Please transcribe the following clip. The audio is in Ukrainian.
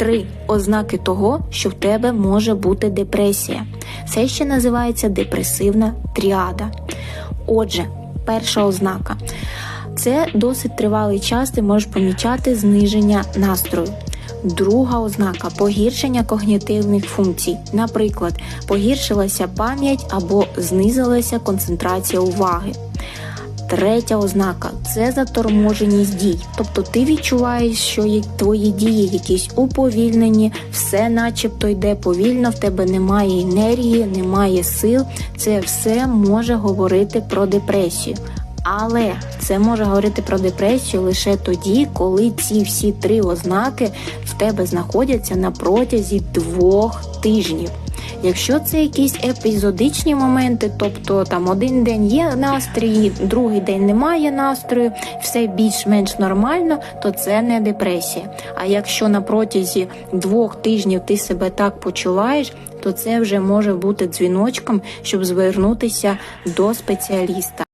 три ознаки того, що в тебе може бути депресія. Це ще називається депресивна тріада. Отже, перша ознака. Це досить тривалий час, ти можеш помічати зниження настрою. Друга ознака погіршення когнітивних функцій. Наприклад, погіршилася пам'ять або знизилася концентрація уваги. Третя ознака це заторможеність дій. Тобто ти відчуваєш, що твої дії якісь уповільнені, все начебто йде повільно, в тебе немає енергії, немає сил. Це все може говорити про депресію. Але це може говорити про депресію лише тоді, коли ці всі три ознаки в тебе знаходяться на протязі двох тижнів. Якщо це якісь епізодичні моменти, тобто там один день є настрій, другий день немає настрою, все більш-менш нормально, то це не депресія. А якщо на протязі двох тижнів ти себе так почуваєш, то це вже може бути дзвіночком, щоб звернутися до спеціаліста.